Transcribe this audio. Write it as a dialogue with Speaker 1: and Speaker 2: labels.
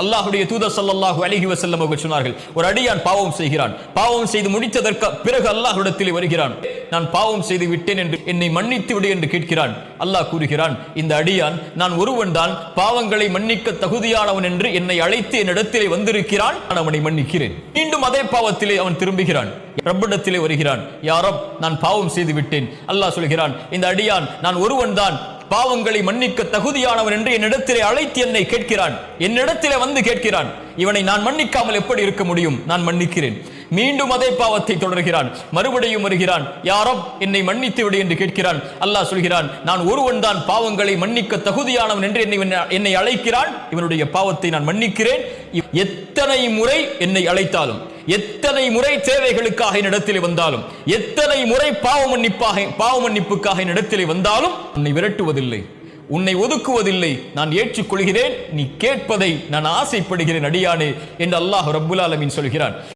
Speaker 1: அல்லாஹுடைய தூதர் சல்லாஹு அலிஹி வசல்லம் அவர்கள் சொன்னார்கள் ஒரு அடியான் பாவம் செய்கிறான். பாவம் செய்து முடித்ததற்கு பிறகு அல்லாஹுடத்தில் வருகிறான். நான் பாவம் செய்து விட்டேன் என்று என்னை மன்னித்து விடு என்று கேட்கிறான். அல்லாஹ் கூறுகிறான் இந்த அடியான் நான் ஒருவன் தான் பாவங்களை மன்னிக்க தகுதியானவன் என்று என்னை அழைத்து என்னிடத்திலே வந்திருக்கிறான். நான் அவனை மன்னிக்கிறேன். மீண்டும் அதே பாவத்திலே அவன் திரும்புகிறான். ரப்பிடத்திலே வருகிறான் யாரோ நான் பாவம் செய்து விட்டேன். அல்லாஹ் சொல்கிறான் இந்த அடியான் நான் ஒருவன் தான் பாவங்களை மன்னிக்க தகுதியானவன் என்று என்னிடத்திலே அழைத்து என்னை கேட்கிறான். என்னிடத்திலே வந்து கேட்கிறான். இவனை நான் மன்னிக்காமல் எப்படி இருக்க முடியும்? நான் மன்னிக்கிறேன். மீண்டும் அதே பாவத்தை தொடர்கிறான். மறுபடியும் வருகிறான். யாரோ என்னை மன்னித்து விடு என்று கேட்கிறான். அல்லாஹ் சொல்கிறான் நான் ஒருவன் தான் பாவங்களை மன்னிக்க தகுதியானவன் என்று என்னை என்னை அழைக்கிறான். இவனுடைய பாவத்தை நான் மன்னிக்கிறேன். எத்தனை முறை என்னை அழைத்தாலும் எத்தனை முறை தேவைகளுக்காக என்னிடத்திலே வந்தாலும் எத்தனை முறை பாவ மன்னிப்பாக பாவ மன்னிப்புக்காக என்னிடத்திலே வந்தாலும் உன்னை விரட்டுவதில்லை. உன்னை ஒதுக்குவதில்லை. நான் ஏற்றுக்கொள்கிறேன். நீ கேட்பதை நான் ஆசைப்படுகிறேன் அடியானே என்று அல்லாஹ் ரபுல் ஆலமீன் சொல்கிறான்.